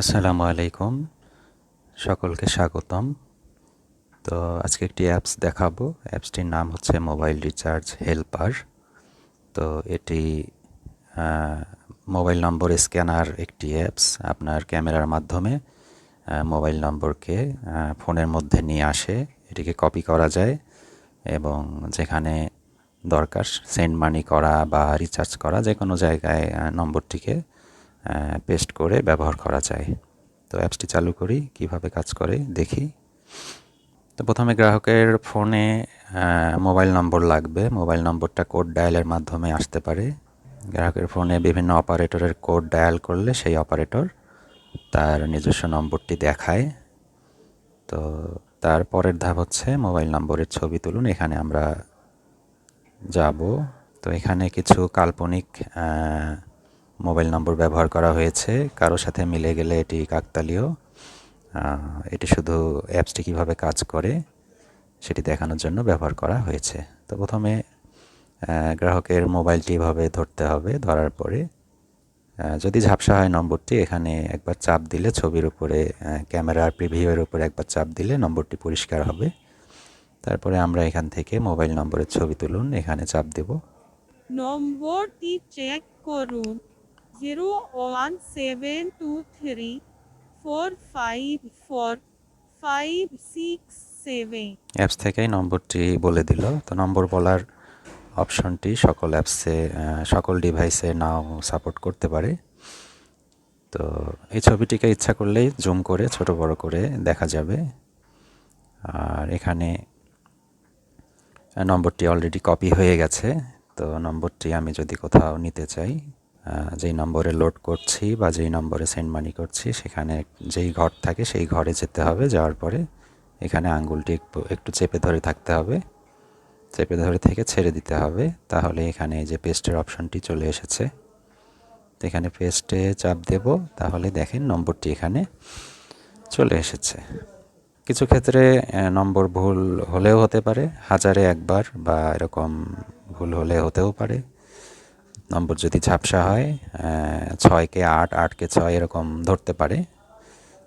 আসসালামু আলাইকুম। সকলকে স্বাগতম। তো আজকে একটি অ্যাপস দেখাবো। অ্যাপসটির নাম হচ্ছে মোবাইল রিচার্জ হেল্পার। তো এটি মোবাইল নম্বর স্ক্যানার একটি অ্যাপস। আপনার ক্যামেরার মাধ্যমে মোবাইল নম্বরকে ফোনের মধ্যে নিয়ে আসে। এটিকে কপি করা যায় এবং যেখানে দরকার সেন্ড মানি করা বা রিচার্জ করা যে কোনো জায়গায় নম্বরটিকে পেস্ট করে ব্যবহার করা যায়। তো অ্যাপসটি চালু করি, কীভাবে কাজ করে দেখি। তো প্রথমে গ্রাহকের ফোনে মোবাইল নম্বর লাগবে। মোবাইল নম্বরটা কোড ডায়ালের মাধ্যমে আসতে পারে। গ্রাহকের ফোনে বিভিন্ন অপারেটরের কোড ডায়াল করলে সেই অপারেটর তার নিজস্ব নম্বরটি দেখায়। তো তার পরের ধাপ হচ্ছে মোবাইল নম্বরের ছবি তুলুন। এখানে আমরা যাব। তো এখানে কিছু কাল্পনিক মোবাইল নম্বর ব্যবহার করা হয়েছে। কারোর সাথে মিলে গেলে এটি কাকতালীয়। এটি শুধু অ্যাপসটি কীভাবে কাজ করে সেটি দেখানোর জন্য ব্যবহার করা হয়েছে। তো প্রথমে গ্রাহকের মোবাইলটি এভাবে ধরতে হবে, ধরার পরে যদি ঝাপসা হয় নম্বরটি, এখানে একবার চাপ দিলে ছবির উপরে ক্যামেরার প্রিভিউয়ের উপরে একবার চাপ দিলে নম্বরটি পরিষ্কার হবে। তারপরে আমরা এখান থেকে মোবাইল নম্বরের ছবি তুলুন, এখানে চাপ দেব। নম্বরটি চেক করুন। Zero one seven two three four five four five six seven apps থেকেই নম্বরটি বলে দিল। তো নম্বর বলার অপশনটি সকল অ্যাপসে সকল ডিভাইসে নাও সাপোর্ট করতে পারে। তো এই ছবিটিকে ইচ্ছা করলেই জুম করে, ছোট বড় করে দেখা যাবে। আর এখানে নম্বরটি অলরেডি কপি হয়ে গেছে। তো নম্বরটি আমি যদি কোথাও নিতে চাই যেই নম্বরে লোড করছি বা যেই নম্বরে সেন্ড মানি করছি, সেখানে যেই ঘর থাকে সেই ঘরে যেতে হবে। যাওয়ার পরে এখানে আঙ্গুলটি একটু একটু চেপে ধরে থাকতে হবে। চেপে ধরে থেকে ছেড়ে দিতে হবে। তাহলে এখানে যে পেস্টের অপশনটি চলে এসেছে। এখানে পেস্টে চাপ দেব। তাহলে দেখেন নম্বরটি এখানে চলে এসেছে। কিছু ক্ষেত্রে নম্বর ভুল হলেও হতে পারে। হাজারে একবার বা এরকম ভুল হলে হতেও পারে। নম্বর যদি ঝাপসা হয় ছয়কে আট, আটকে ছয় এরকম ধরতে পারে।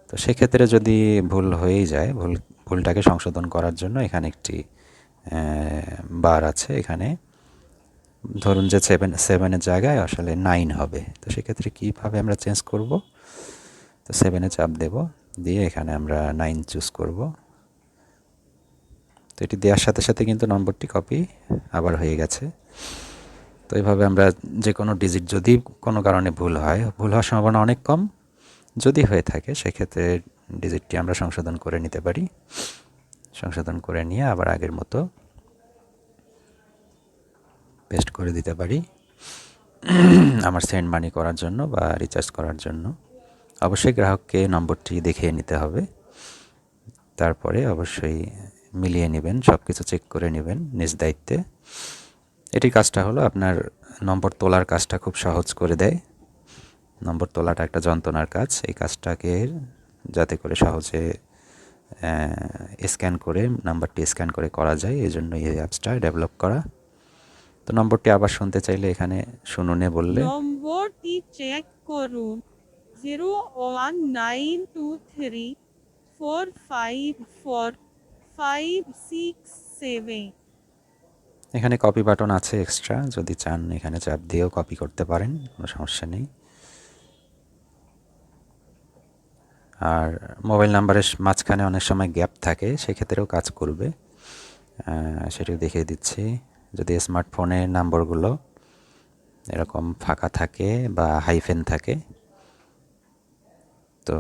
তো সেক্ষেত্রে যদি ভুল হয়েই যায়, ভুল, ভুলটাকে সংশোধন করার জন্য এখানে একটি বার আছে এখানে। ধরুন যে সেভেন সেভেনের জায়গায় আসলে নাইন হবে। তো সেক্ষেত্রে কীভাবে আমরা চেঞ্জ করব? তো সেভেনে চাপ দেব, দিয়ে এখানে আমরা নাইন চুজ করব। তো এটি দেওয়ার সাথে সাথে কিন্তু নম্বরটি কপি আবার হয়ে গেছে। তো এইভাবে আমরা যে কোনো ডিজিট যদি কোনো কারণে ভুল হয়, ভুল হওয়ার সম্ভাবনা অনেক কম। যদি হয়ে থাকে, সেক্ষেত্রে ডিজিটটি আমরা সংশোধন করে নিতে পারি। সংশোধন করে নিয়ে আবার আগের মতো পেস্ট করে দিতে পারি। আমার সেন্ড মানি করার জন্য বা রিচার্জ করার জন্য। অবশ্যই গ্রাহককে নম্বরটি দেখিয়ে নিতে হবে। তারপরে অবশ্যই মিলিয়ে নেবেন সব কিছু চেক করে নেবেন নিজ দায়িত্বে। এটির কাজটা হলো আপনার নম্বর তোলার কাজটা খুব সহজ করে দেয়। নম্বর তোলাটা একটা যন্ত্রণার কাজ। এই কাজটাকে যাতে করে সহজে স্ক্যান করে, নাম্বারটি স্ক্যান করে করা যায় এই জন্য এই অ্যাপসটা ডেভেলপ করা। তো নম্বরটি আবার শুনতে চাইলে এখানে শুনুনে বললে। নম্বরটি চেক করুন। Zero one nine two three four five four five six seven এখানে কপি বাটন আছে এক্সট্রা যদি চান এখানে চাপ দিয়েও কপি করতে পারেন, কোনো সমস্যা নেই। আর মোবাইল নাম্বারের মাঝখানে অনেক সময় গ্যাপ থাকে, সেক্ষেত্রেও কাজ করবে। সেটিও দেখিয়ে দিচ্ছি। যদি স্মার্টফোনের নাম্বারগুলো এরকম ফাঁকা থাকে বা হাইফেন থাকে, তো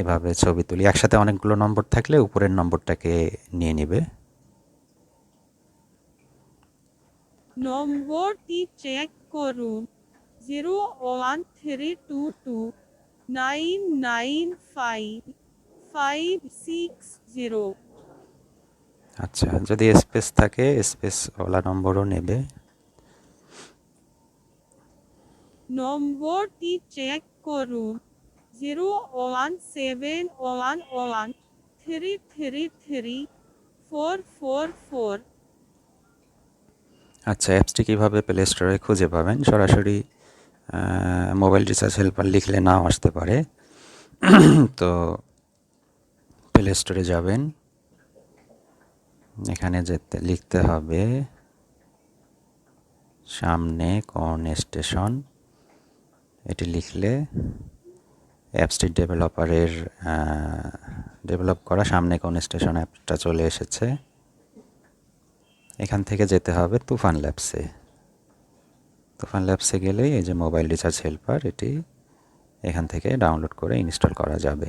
এভাবে ছবি তুলি। একসাথে অনেকগুলো নম্বর থাকলে উপরের নম্বরটাকে নিয়ে নিবে। নম্বরটি চেক করুন। Zero one three two two nine nine five five six zero. আচ্ছা যদি স্পেস থাকে স্পেসওয়ালা নম্বরও নেবে। নম্বরটি চেক করুন। Zero one seven one one three three three four four four. আচ্ছা অ্যাপসটি কীভাবে প্লে স্টোরে খুঁজে পাবেন? সরাসরি মোবাইল রিচার্জ হেল্পার লিখলে নাও আসতে পারে। তো প্লে স্টোরে যাবেন। এখানে যেতে, লিখতে হবে, সামনে কোন স্টেশন। এটি লিখলে অ্যাপসটি ডেভেলপারের ডেভেলপ করা সামনে কোন স্টেশন অ্যাপটা চলে এসেছে। এখান থেকে যেতে হবে তুফান ল্যাবসে। তুফান ল্যাবসে গেলেই এই যে মোবাইল রিচার্জ হেল্পার, এটি এখান থেকে ডাউনলোড করে ইনস্টল করা যাবে।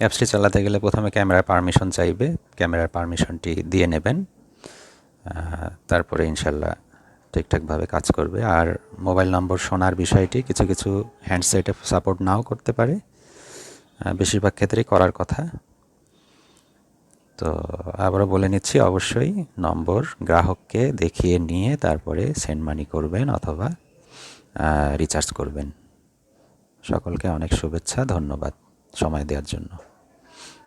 অ্যাপসটি চালাতে গেলে প্রথমে ক্যামেরার পারমিশন চাইবে। ক্যামেরার পারমিশনটি দিয়ে নেবেন। তারপরে ইনশাল্লাহ ঠিকঠাকভাবে কাজ করবে। আর মোবাইল নম্বর শোনার বিষয়টি কিছু কিছু হ্যান্ডসেটে সাপোর্ট নাও করতে পারে। বেশিরভাগ ক্ষেত্রেই করার কথা। তো আবারও বলে নিচ্ছি, অবশ্যই নম্বর গ্রাহককে দেখিয়ে নিয়ে তারপরে সেন্ড মানি করবেন অথবা রিচার্জ করবেন। সকলকে অনেক শুভেচ্ছা, ধন্যবাদ সময় দেওয়ার জন্য।